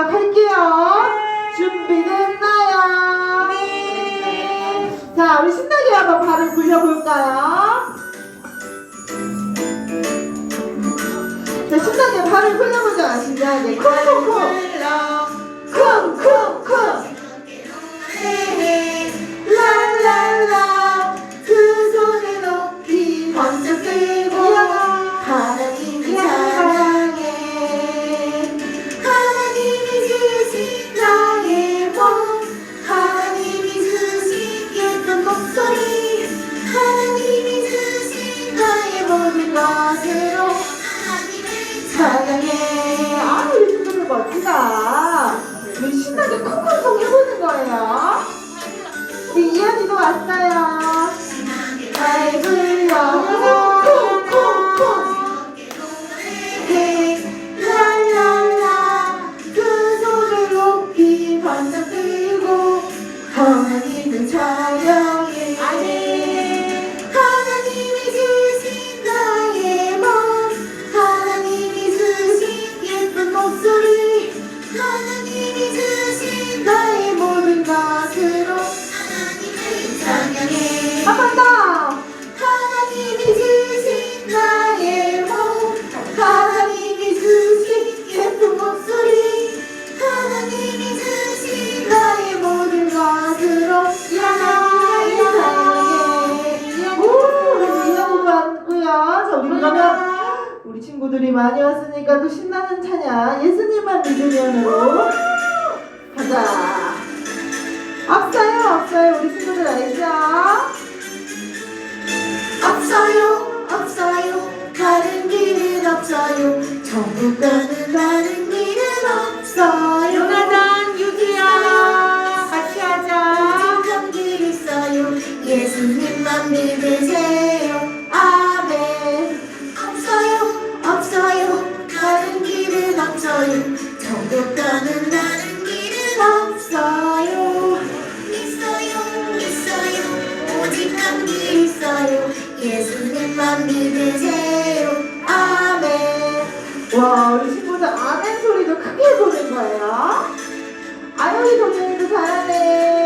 시작할게요. 네. 준비됐나요? 네. 자, 우리 신나게 한번 발을 굴려볼까요? 자, 신나게 발을 굴려보자. 신나게 콩콩콩. 그 신나게 콩콩콩 해보는 거예요. 네, 이현이도 왔어요. 어디 아. 가나? 우리 친구들이 많이 왔으니까 또 신나는 찬양 예수님만 믿으면으로 아. 가자. 앞서요, 앞서요, 우리 친구들 알죠? 앞서요, 앞서요, 다른 길은 없어요. 전부 가는 길은 없어요. 또 떠는 다른 길은 없어요. 있어요 있어요. 오직 한 길 있어요. 예수님만 믿으세요 아멘. 와 우리 친구들 아멘 소리도 크게 보는 거예요. 아영이 동생도 잘하네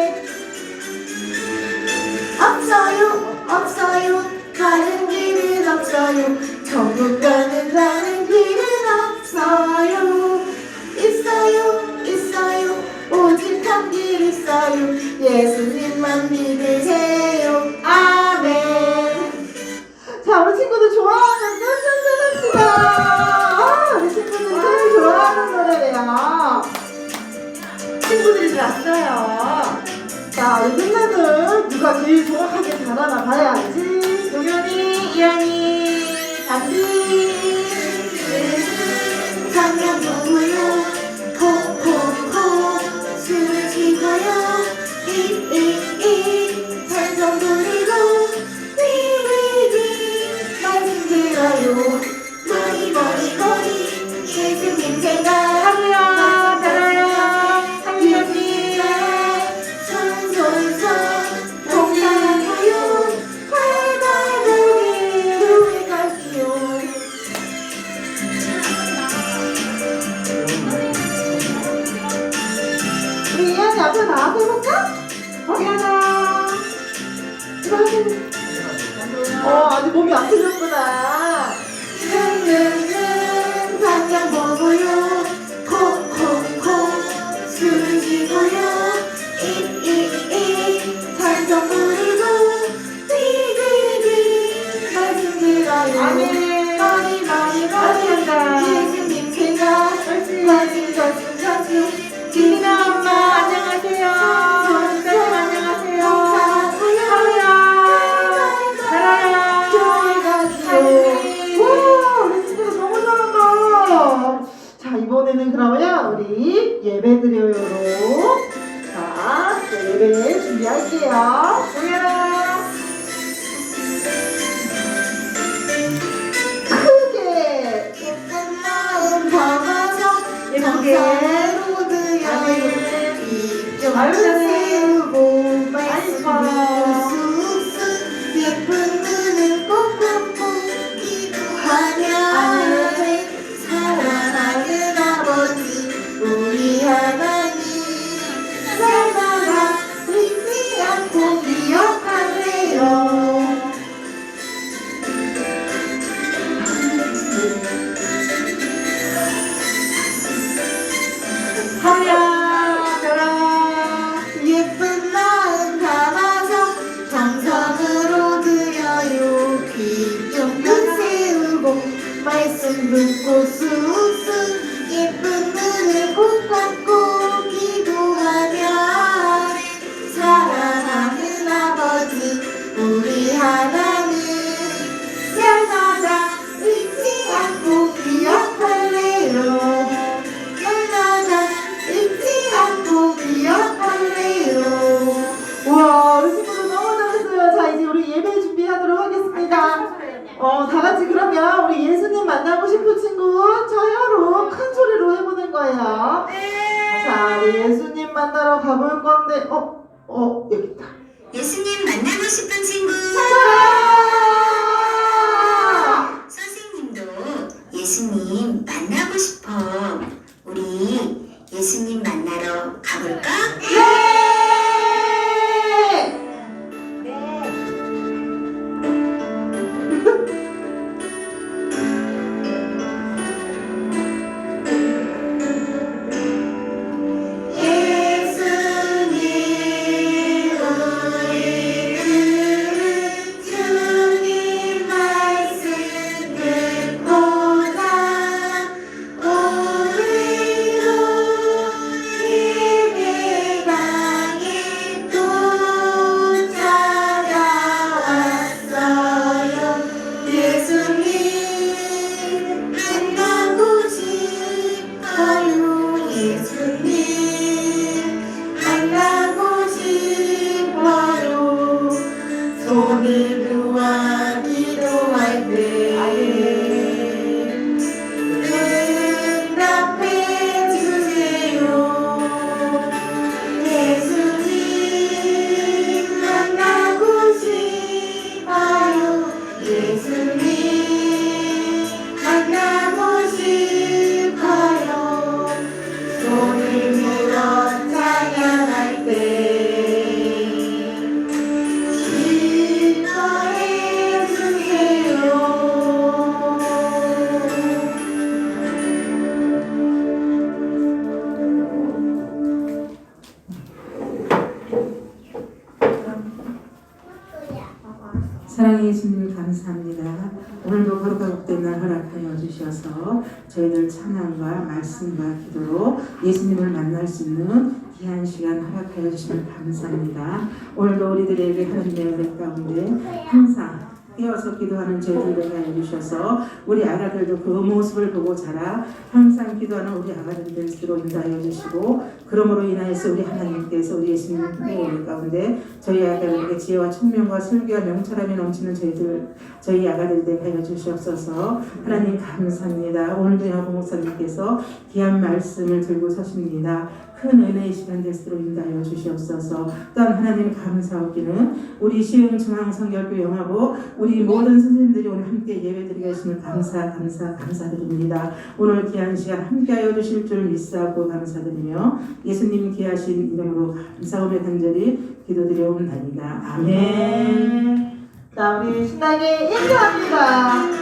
저희들 찬양과 말씀과 기도로 예수님을 만날 수 있는 귀한 시간 허락하여 주시면 감사합니다. 오늘도 우리들에게 하나님의 가운데 항상 깨어서 기도하는 저희들을 하여 주셔서 우리 아가들도 그 모습을 보고 자라 항상 기도하는 우리 아가들 될수록 인도하여 주시고 그러므로 인하여서 우리 하나님께서 우리 예수님의 우리 가운데 저희 아가들에게 지혜와 청명과 슬기와 명철함이 넘치는 저희들 저희 아가들 되게 하여 주시옵소서. 하나님 감사합니다. 오늘도 여보 목사님께서 귀한 말씀을 들고 서십니다 큰 은혜의 시간 될수록 인도하여 주시옵소서 또한 하나님 감사하기는 우리 시흥 중앙 성결교 영하고 우리 모든 선생님들이 오늘 함께 예배드리게 하심을 감사 감사 감사드립니다 오늘 귀한 시간 함께하여 주실 줄 믿사하고 감사드리며 예수님 귀하신 이름으로 감사함의 간절히 기도드려옵나이다 아멘. 네. 자, 우리 신나게 인사합니다.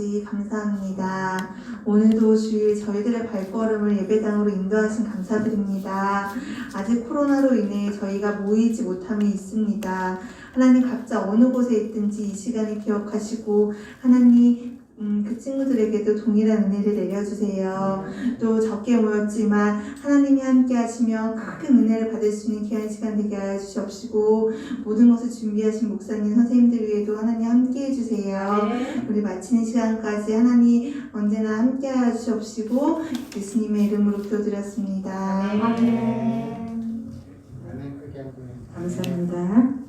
아버지 감사합니다. 오늘도 주일 저희들의 발걸음을 예배당으로 인도하신 감사드립니다. 아직 코로나로 인해 저희가 모이지 못함이 있습니다. 하나님 각자 어느 곳에 있든지 이 시간을 기억하시고 하나님 음, 그 친구들에게도 동일한 은혜를 내려주세요. 또 적게 모였지만 하나님이 함께 하시면 큰 은혜를 받을 수 있는 귀한 시간 되게 하여 주시옵시고 모든 것을 준비하신 목사님 선생님들 위에도 하나님 함께 해주세요. 우리 마치는 시간까지 하나님 언제나 함께 하여 주시옵시고 예수님의 이름으로 기도드렸습니다. 감사합니다.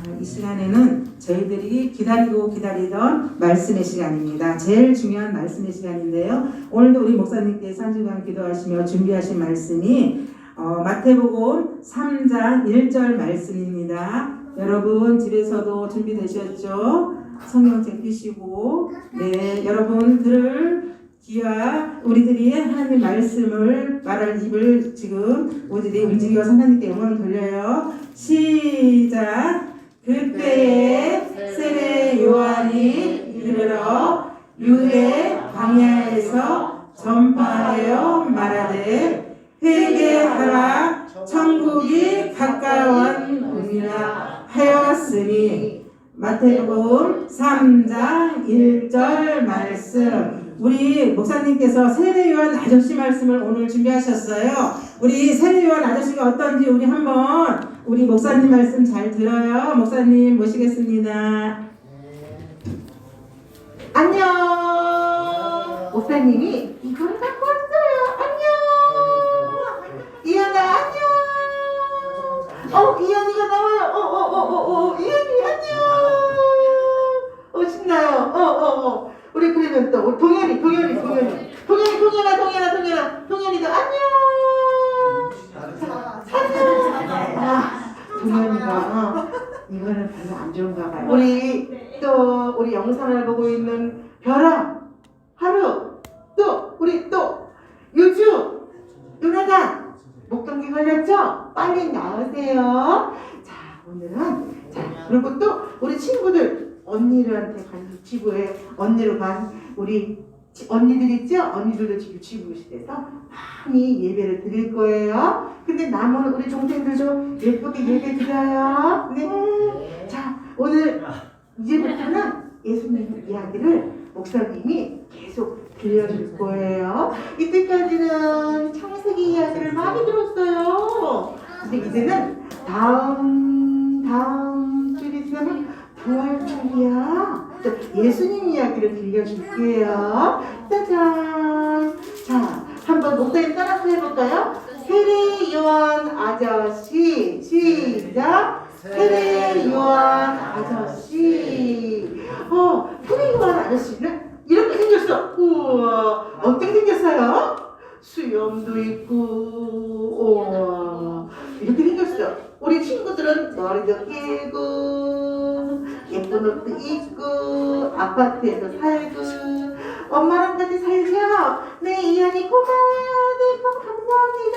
아, 이 시간에는 저희들이 기다리고 기다리던 말씀의 시간입니다. 제일 중요한 말씀의 시간인데요. 오늘도 우리 목사님께서 한 주간 기도하시며 준비하신 말씀이 어, 마태복음 3장 1절 말씀입니다. 여러분 집에서도 준비되셨죠? 성경책 펴시고 네 여러분 들을 귀와 우리들이 하나님 말씀을 말할 입을 지금 우리들이 움직여서 하나님께 영광을 돌려요. 시작. 그때에 세례 요한이 이르러 유대 광야에서 전파하여 말하되 회개하라 천국이 가까웠느니라 하였으니. 마태복음 3장 1절 말씀 우리 목사님께서 세례요한 아저씨 말씀을 오늘 준비하셨어요. 우리 세례요한 아저씨가 어떤지 우리 한번 우리 목사님 말씀 잘 들어요. 목사님 모시겠습니다. 안녕. 목사님이 이걸 갖고 왔어요. 안녕. 이현아 안녕. 어 이현이가 나와요. 어어어 어어 이현이 안녕. 어 신나요. 어어 어. 우리 그러면 또 우리 동현이 동현이 동현이 동현이 동현아 동현아 동현아 동현이도 안녕. 안녕. 아 동현이가 어. 이거는 별로 안 좋은가 봐요. 우리 또 우리 영상을 보고 있는 별아, 하루, 또 우리 또 유주, 요나단 목감기 걸렸죠? 빨리 나오세요. 자 오늘은 자 그리고 또 우리 친구들 언니들한테 간 지구에 언니로 간 우리 지- 언니들 있죠? 언니들도 지금 지구시대서 많이 예배를 드릴 거예요. 근데 남은 우리 동생들도 예쁘게 예배 드려요. 네. 자, 오늘 이제부터는 예수님 이야기를 목사님이 계속 들려줄 거예요. 이때까지는 창세기 이야기를 많이 들었어요. 근데 이제는 다음 다음 주일 있으면 부활주일이야. 자, 예수님 이야기를 들려줄게요. 짜잔. 자, 한번 목사님 따라서 해볼까요? 세례 요한 아저씨 시작. 세례 요한 아저씨. 어, 세례 요한 아저씨는 이렇게 생겼어. 우와, 어떻게 생겼어요? 수염도 있고, 우와, 이렇게 생겼어. 우리 친구들은 머리도 길고, 예쁜 옷도 입고, 아파트에서 살고, 엄마랑 같이 살죠? 네, 이현이 고마워요. 네, 꼭 감사합니다.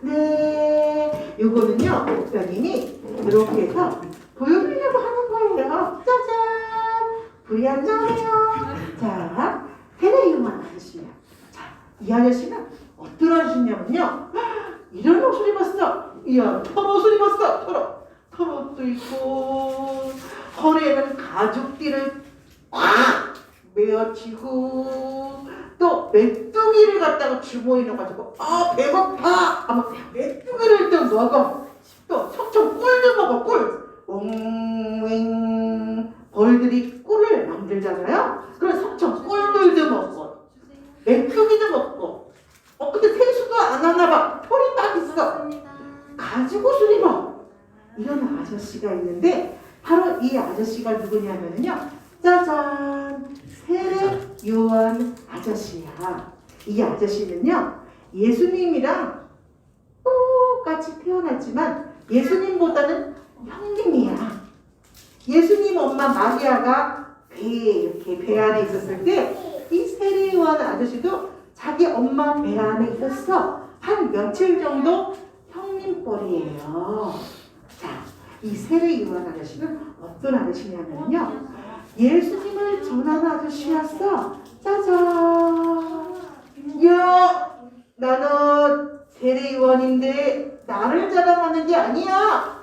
네, 요거는요, 목사님이 이렇게 해서 보여드리려고 하는 거예요. 짜잔! 불이 안 나네요. 자, 세례요한 아저씨야. 자, 이 아저씨는 어떤 아저씨냐면요. 이런 옷을 입었어. 이야, 털옷을 입었어. 털옷. 털옷도 있고, 허리에는 가죽띠를 꽉 메어치고, 또 메뚜기를 갖다가 주머니에 넣어가지고, 아, 배고파! 하면 메뚜기를 또 먹어. 또 청청 꿀도 먹어, 꿀. 옹, 벌들이 꿀을 만들잖아요. 그래서 석청 꿀들도 먹고, 메뚜기도 먹고, 어, 근데 세수도 안 하나 봐. 털이 딱 있어. 옷을 입어. 이런 아저씨가 있는데, 바로 이 아저씨가 누구냐면요. 짜잔! 세례 요한 아저씨야. 이 아저씨는요, 예수님이랑 똑같이 태어났지만, 예수님보다는 형님이야. 예수님 엄마 마리아가 배에 이렇게 배 안에 있었을 때, 이 세례 요한 아저씨도 자기 엄마 배 안에 있었어. 한 며칠 정도 형님 뻘이에요. 자, 이 세례 요한 아저씨는 어떤 아저씨냐면요. 예수님을 전하는 아저씨였어. 짜잔. 야, 나는 세례 요한인데 나를 자랑하는 게 아니야.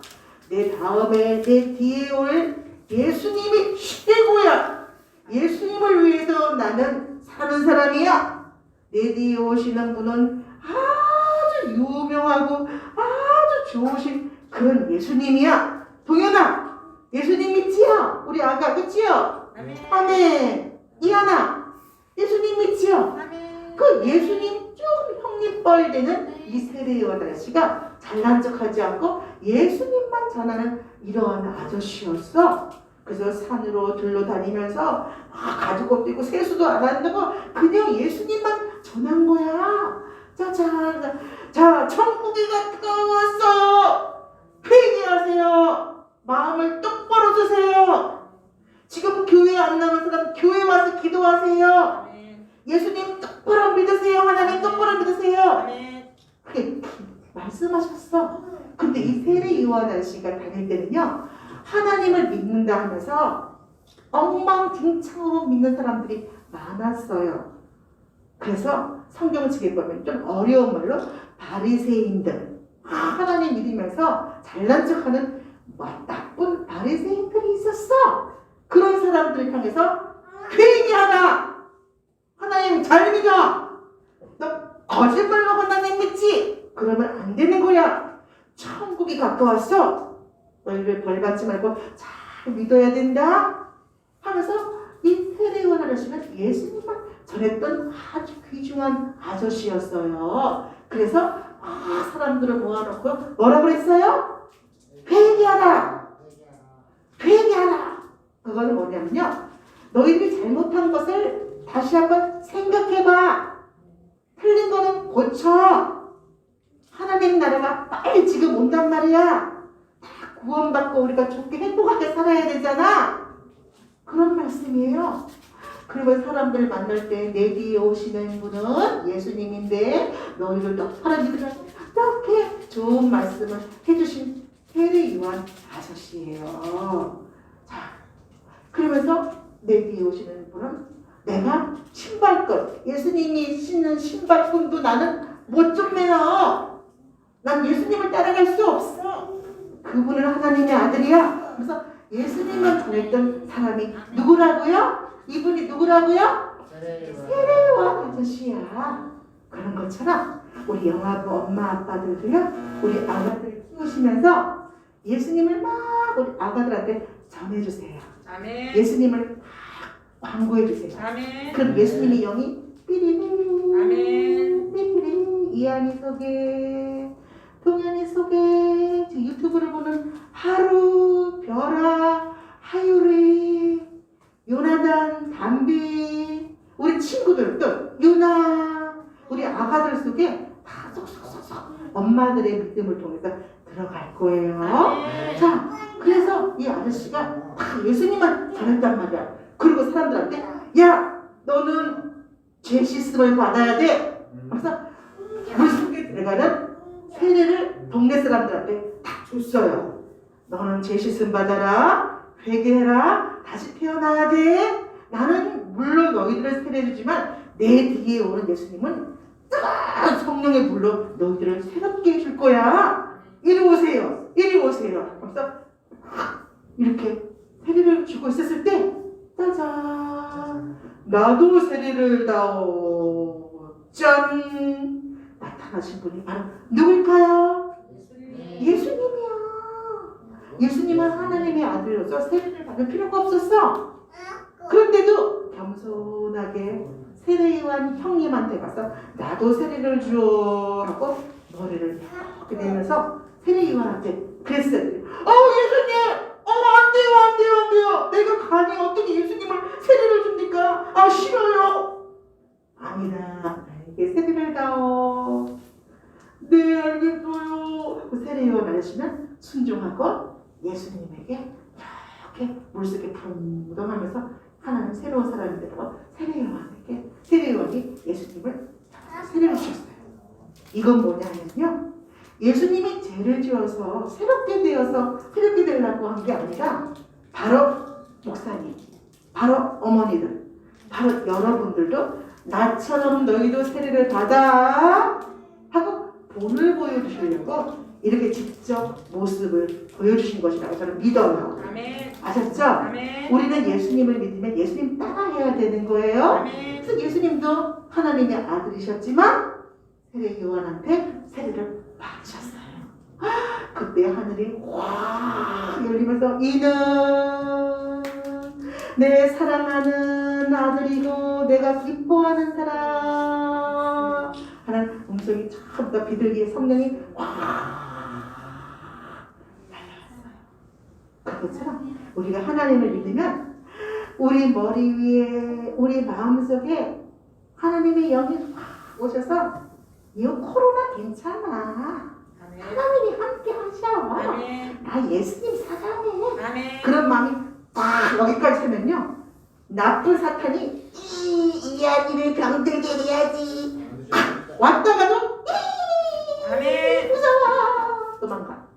내 다음에 내 뒤에 올 예수님이 최고야. 예수님을 위해서 나는 사는 사람이야. 내 뒤에 오시는 분은 아주 유명하고 아주 좋으신 그런 예수님이야. 동현아, 예수님 믿지요? 우리 아까 그치요? 아멘. 이하나, 예수님 믿지요? 그 예수님 쭉 형님 뻘 되는 이 세례요한 아저씨가 잘난 척하지 않고 예수님만 전하는 이러한 아저씨였어. 그래서 산으로 들러 다니면서 아, 가죽 옷도 입고 세수도 안 한다고 그냥 예수님만 전한 거야. 짜잔. 자, 천국이 가까웠어요. 회개하세요. 마음을 똑바로 주세요. 지금 교회 안 나온 사람 교회 와서 기도하세요. 예수님 똑바로 믿으세요. 하나님 똑바로 믿으세요. 그렇게 말씀하셨어. 근데 이 세례 요한 아저씨가 다닐 때는요. 하나님을 믿는다 하면서 엉망진창으로 믿는 사람들이 많았어요. 그래서 성경을 지게 보면 좀 어려운 말로 바리새인들 아, 하나님 믿으면서 잘난 척하는 뭐 나쁜 바리새인들이 있었어. 그런 사람들을 향해서 회개하라. 하나님 잘 믿어. 너 거짓말로 하나님 믿지? 그러면 안 되는 거야. 천국이 가까웠어. 너희를 벌 받지 말고 잘 믿어야 된다. 하면서 이 세례요한 아저씨는 예수님만 전했던 아주 귀중한 아저씨였어요. 그래서 아 사람들을 모아놓고 뭐라 그랬어요? 회개하라. 회개하라. 그거는 뭐냐면요. 너희들이 잘못한 것을 다시 한번 생각해봐. 틀린 거는 고쳐. 하나님 나라가 빨리 지금 온단 말이야. 다 구원받고 우리가 좋게 행복하게 살아야 되잖아. 그런 말씀이에요. 그리고 사람들 만날 때 내 뒤에 오시는 분은 예수님인데 너희들 똑바로 믿으라. 이렇게 좋은 말씀을 해주신 세례 요한 아저씨예요. 자, 그러면서 내 뒤에 오시는 분은 내가 신발끈, 예수님이 신는 신발끈도 나는 못좀 매너. 난 예수님을 따라갈 수 없어. 그분은 하나님의 아들이야. 그래서 예수님을 전했던 사람이 누구라고요? 이분이 누구라고요? 세례요한 아저씨야. 그런 것처럼 우리 영화부 엄마 아빠들도요. 우리 아가들 키우시면서 예수님을 막 우리 아가들한테 전해주세요. 아멘. 예수님을 막 광고해주세요. 아멘. 그럼 예수님의 영이 삐리리 아멘. 삐리리 이한이 소개 동현이 소개 저 유튜브를 보는 하루 별아 하유리 요나단 담비 우리 친구들 또 유나 우리 아가들 속에 다 쏙쏙쏙쏙 엄마들의 믿음을 통해서 들어갈 거예요. 자, 그래서 이 아저씨가 다 예수님만 전했단 말이야. 그리고 사람들한테 야, 너는 죄 씻음을 받아야 돼. 그래서 물 속에 들어가는 세례를 동네 사람들한테 다 줬어요. 너는 죄 씻음 받아라. 회개해라. 다시 태어나야 돼. 나는 물론 너희들을 세례주지만 내 뒤에 오는 예수님은 뜨거운 성령의 불로 너희들을 새롭게 해줄 거야. 이리 오세요. 이리 오세요. 그래서 이렇게 세례를 주고 있었을 때 짜잔 나도 세례를 다오 짠 나타나신 분이 바로 누굴까요? 예수님은 하나님의 아들로서 세례를 받을 필요가 없었어. 그런데도 겸손하게 세례요한 형님한테 가서 나도 세례를 줘 하고 머리를 이렇게 내면서 세례요한한테 그랬어요. 어 예수님, 어안 돼요, 안 돼요, 안 돼요. 내가 감히 어떻게 예수님을 세례를 줍니까? 아 싫어요. 아니다, 나에게 세례를 다오. 네 알겠어요. 그 세례요한 아저씨는 순종하고 예수님에게 이렇게 물속에 붕덩하면서 하나는 새로운 사람이 되고 세례요한에게 세례요한이 예수님을 세례를 주셨어요. 이건 뭐냐면요. 예수님이 죄를 지어서 새롭게 되어서 새롭게 되려고 한 게 아니라 바로 목사님, 바로 어머니들, 바로 여러분들도 나처럼 너희도 세례를 받아 하고 본을 보여주시려고 이렇게 직접 모습을 보여주신 것이라고 저는 믿어요. 아멘. 아셨죠? 아멘. 우리는 예수님을 믿으면 예수님 따라해야 되는 거예요. 아멘. 그래서 예수님도 하나님의 아들이셨지만 세례 요한한테 세례를 받으셨어요. 그때 하늘이 확 열리면서 이는 내 사랑하는 아들이고 내가 기뻐하는 사람 하는 음성이 전부 다 비둘기의 성령이 확 날라왔어요. 그 것처럼 우리가 하나님을 믿으면 우리 머리 위에 우리 마음속에 하나님의 영이 확 오셔서 이 코로나 괜찮아. 아멘. 하나님이 함께 하셔. 아멘. 나 예수님 사랑해. 아멘. 그런 마음이 딱 여기까지 하면요. 나쁜 사탄이 이 이야기를 병들게 해야지. 왔다가도 아멘. 무서워. 도망가.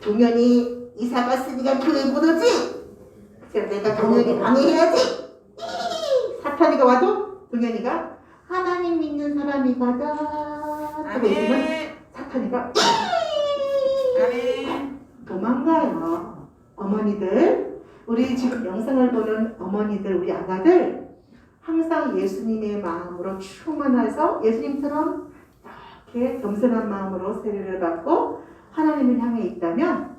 동현이 이사 갔으니까 교회 못 오지. 그래서 내가 동현이 방해해야지. 사탄이가 와도 동현이가 하나님 믿는 사람이거든. 하고 있으면 아멘. 사탄이가 아멘. 도망가요. 어머니들, 우리 지금 영상을 보는 어머니들, 우리 아가들, 항상 예수님의 마음으로 충만해서 예수님처럼 이렇게 겸손한 마음으로 세례를 받고 하나님을 향해 있다면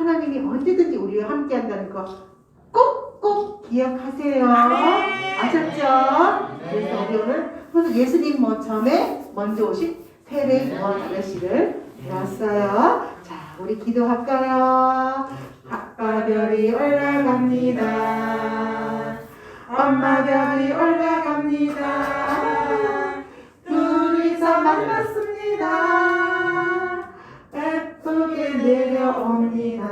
하나님이 언제든지 우리와 함께 한다는 거 꼭꼭 기억하세요. 아셨죠? 그래서 우리 오늘 그래서 예수님 뭐 처음에 먼저 오신 세례 요한 아저씨를 배웠어요. 자, 우리 기도할까요? 아빠별이 올라갑니다. 엄마별이 올라갑니다. 둘이서 만났습니다. 예쁘게 내려옵니다.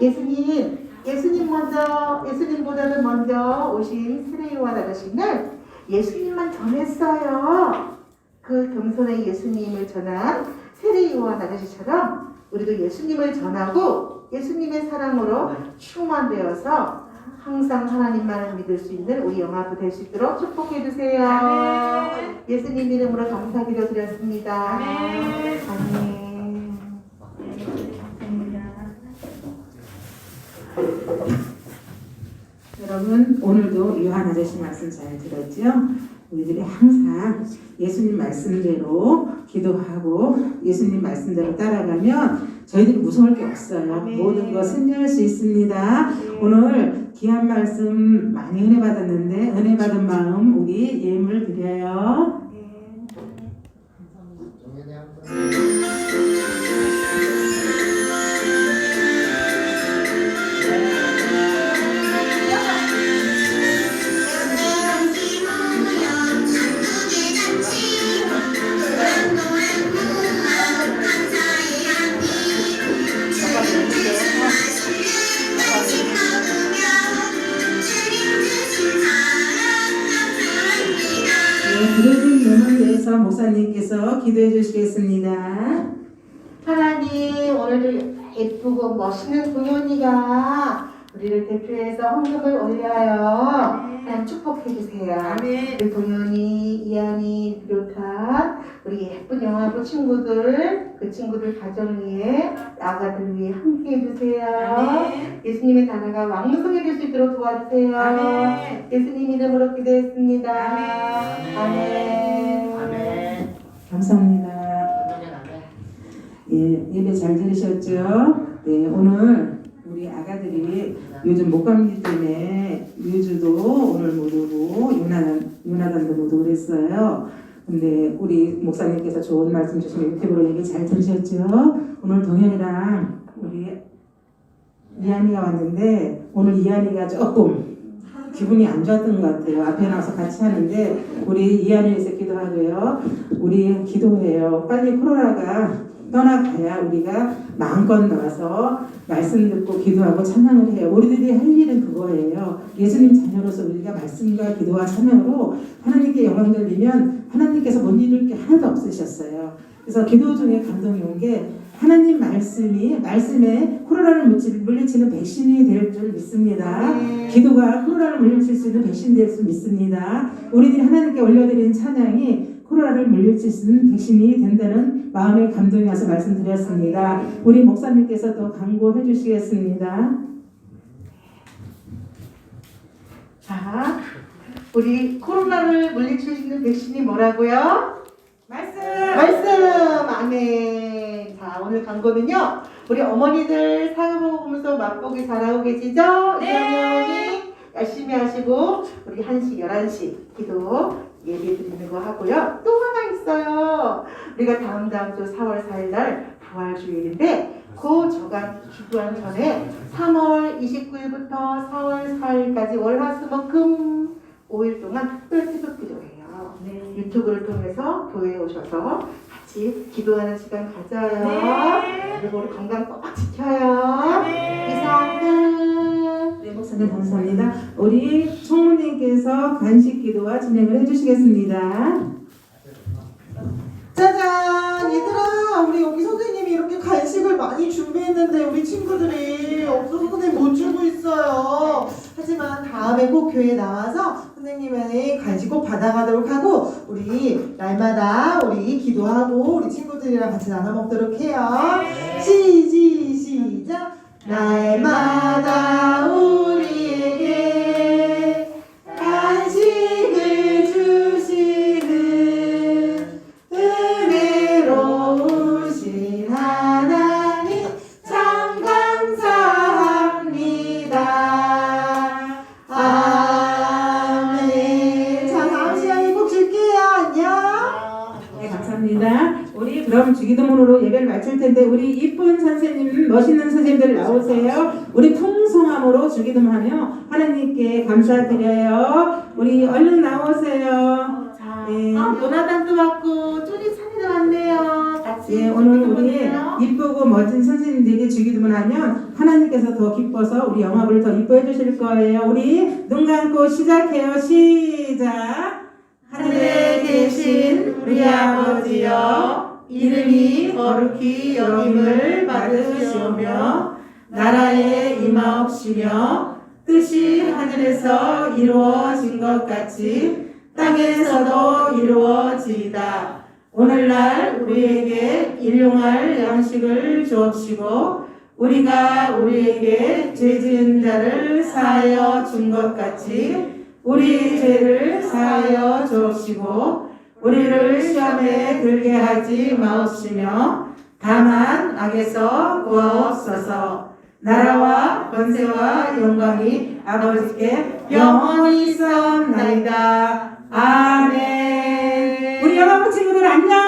예수님, 예수님 먼저, 예수님보다는 먼저 오신 세례요한 아저씨는 예수님만 전했어요. 그 겸손의 예수님을 전한 세례요한 아저씨처럼 우리도 예수님을 전하고 예수님의 사랑으로 충만되어서 항상 하나님만을 믿을 수 있는 우리 영화부 될 수 있도록 축복해 주세요. 아멘. 예수님 이름으로 감사기도 드렸습니다. 아멘. 아멘. 여러분 오늘도 요한 아저씨 말씀 잘 들었죠? 우리들이 항상 예수님 말씀대로 기도하고 예수님 말씀대로 따라가면 저희들이 무서울 게 없어요. 아멘. 모든 거 승리할 수 있습니다. 오늘 귀한 말씀 많이 은혜 받았는데 은혜 받은 마음 우리 예물 드려요. 목사님께서 기도해 주시겠습니다. 하나님 오늘도 예쁘고 멋있는 동현이가 우리를 대표해서 헌금을 올려요. 하나님 축복해 주세요. 아멘. 우리 동현이, 이한이 비롯한 우리 예쁜 영화부 친구들, 그 친구들 가정 위에 아가들 위해 함께 해주세요. 아멘. 예수님의 단어가 왕성해질 수 있도록 도와주세요. 아멘. 예수님 이름으로 기도했습니다. 아멘. 아멘. 감사합니다. 예, 예배 잘 들으셨죠? 네, 오늘 우리 아가들이 요즘 목감기 때문에 유주도 오늘 못 오고 요나단도 못 오고 그랬어요. 근데 우리 목사님께서 좋은 말씀 주시면 유튜브로 얘기 잘 들으셨죠? 오늘 동현이랑 우리 이한이가 왔는데 오늘 이한이가 조금 기분이 안 좋았던 것 같아요. 앞에 나와서 같이 하는데 우리 이한이에서 기도하고요. 우리 기도해요. 빨리 코로나가 떠나가야 우리가 마음껏 나와서 말씀 듣고 기도하고 찬양을 해요. 우리들이 할 일은 그거예요. 예수님 자녀로서 우리가 말씀과 기도와 찬양으로 하나님께 영광 돌리면 하나님께서 못 이룰 게 하나도 없으셨어요. 그래서 기도 중에 감동이 온 게 하나님 말씀이 말씀에 코로나를 물리- 물리치는 백신이 될 줄 믿습니다. 기도가 코로나를 물리칠 수 있는 백신 될 수 믿습니다. 우리들이 하나님께 올려드리는 찬양이 코로나를 물리칠 수 있는 백신이 된다는 마음의 감동이 와서 말씀드렸습니다. 우리 목사님께서 또 강구해 주시겠습니다. 자, 우리 코로나를 물리칠 수 있는 백신이 뭐라고요? 말씀! 말씀! 아멘. 자, 오늘 광고는요. 우리 어머니들 사회보고 보면서 맛보기 잘하고 계시죠? 네. 이상형이 열심히 하시고 우리 1시, 11시 기도 예배 드리는 거 하고요. 또 하나 있어요. 우리가 다음 다음 주 4월 4일 날 부활주일인데 그 저간 기도한 전에 3월 29일부터 4월 4일까지 월화수목금 5일 동안 특별 새벽 기도해요. 유튜브를 통해서 교회에 오셔서 같이 기도하는 시간 가져요. 그리고 우리 건강 꼭 지켜요. 이상 끝. 네, 목사님 감사합니다. 우리 총무님께서 간식 기도와 진행을 해주시겠습니다. 짜잔! 얘들아 우리 여기 선생님이 이렇게 간식을 많이 준비했는데 우리 친구들이 없어서 선생님 못 주고 있어요. 하지만 다음에 꼭 교회 나와서 선생님의 간식 꼭 받아가도록 하고 우리 날마다 우리 기도하고 우리 친구들이랑 같이 나눠 먹도록 해요. 시시 시작! 날마다 우 우리 눈 감고 시작해요. 시작. 하늘에 계신 우리 아버지여 이름이 거룩히 여김을 받으시오며 나라에 임하옵시며 뜻이 하늘에서 이루어진 것 같이 땅에서도 이루어지이다. 오늘날 우리에게 일용할 양식을 주옵시고 우리가 우리에게 죄 지은 자를 사하여 준 것 같이 우리 죄를 사하여 주옵시고 우리를 시험에 들게 하지 마옵시며 다만 악에서 구하옵소서. 나라와 권세와 영광이 아버지께 영원히 있사옵나이다. 아멘. 우리 여러분 친구들 안녕.